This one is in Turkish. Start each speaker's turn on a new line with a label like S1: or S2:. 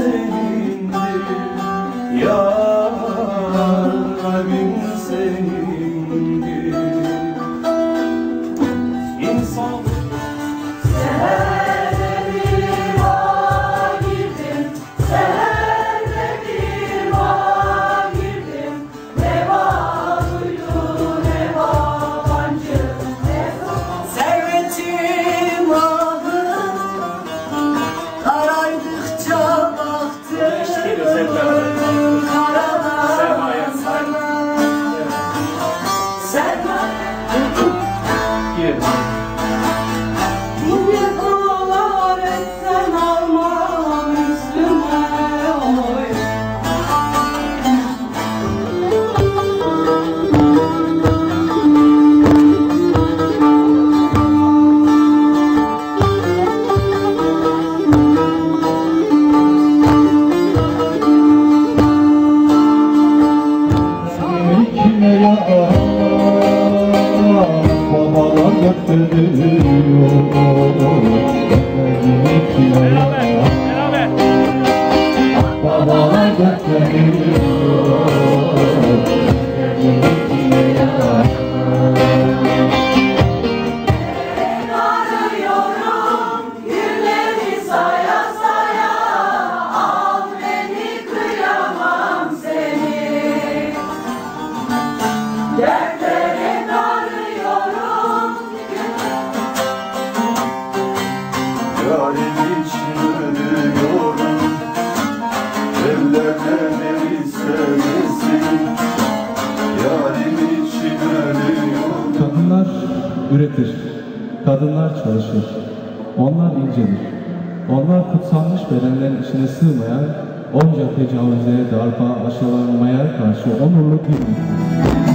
S1: senindir
S2: Amen. Beraber,
S1: beraber. Ah babalar
S3: dertlenir üretir. Kadınlar çalışır. Onlar incedir. Onlar kutsanmış bedenlerin içine sığmayan, onca tecavüze, darpa, aşılanmaya karşı onurlu bir